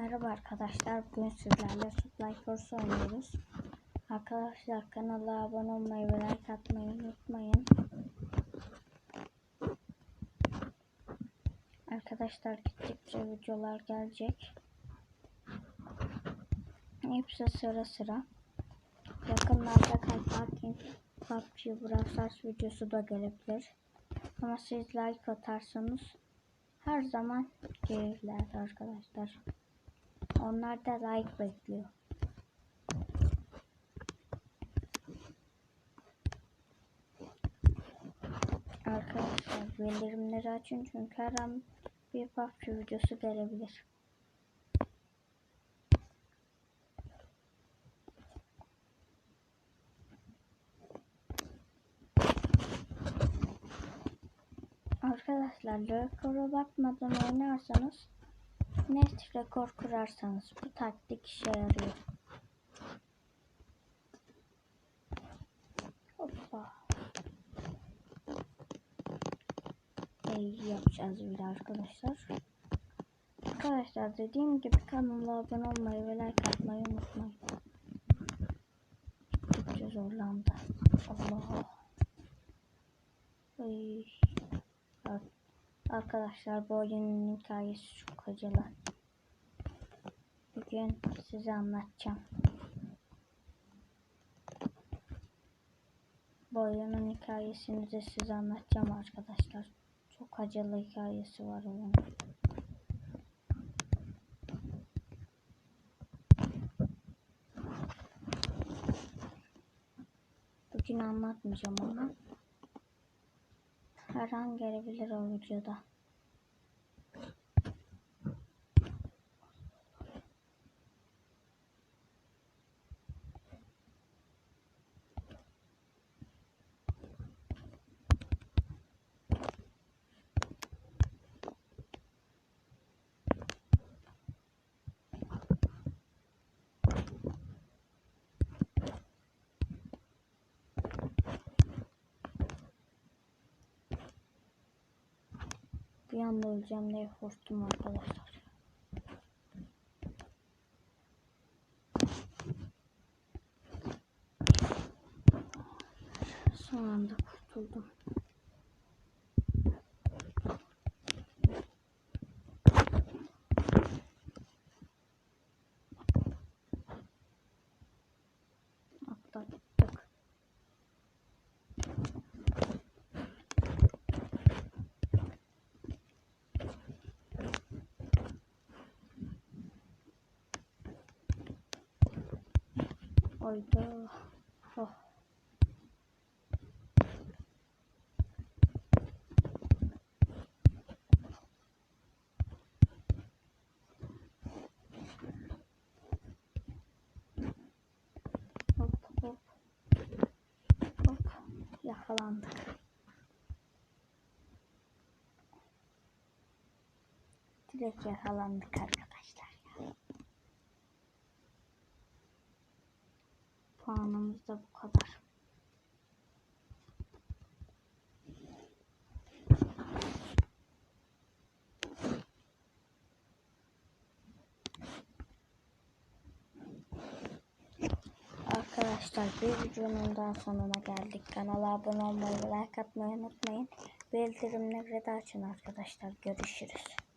Merhaba arkadaşlar. Bugün sizlerle Supply Force oynuyoruz. Arkadaşlar kanala abone olmayı ve like atmayı unutmayın. Arkadaşlar gittikçe videolar gelecek. Hepsi sıra sıra. Yakınlarda Kalparking PUBG Brawl videosu da gelebilir. Ama siz like atarsanız her zaman gelirler arkadaşlar. Onlar da like bekliyor. Arkadaşlar bildirimleri açın çünkü her an bir PUBG videosu gelebilir. Arkadaşlar rekora bakmadan oynarsanız net rekor kurarsanız bu taktik işe yarıyor. Hoppa. İyi yapacağız bir arkadaşlar. Arkadaşlar dediğim gibi kanala abone olmayı ve like atmayı unutmayın. Gittikçe zorlandı. Allah. Ay. Arkadaşlar bu oyunun hikayesi çok acılı. Bugün size anlatacağım. Bu hikayesini de size anlatacağım arkadaşlar. Çok acılı hikayesi var oyunun. Bugün anlatmayacağım ama her an gelebilir o videoda. Bir anda öleceğim diye korktum arkadaşlar. Son anda kurtuldum. Oyda. Oh. Hop hop. Hop. Yakalandık. Direkt yakalandık arkadaşlar Puanımız da bu kadar. Arkadaşlar bir videonun daha sonuna geldik. Kanala abone olmayı like atmayı unutmayın. Bildirimleri de açın arkadaşlar. Görüşürüz.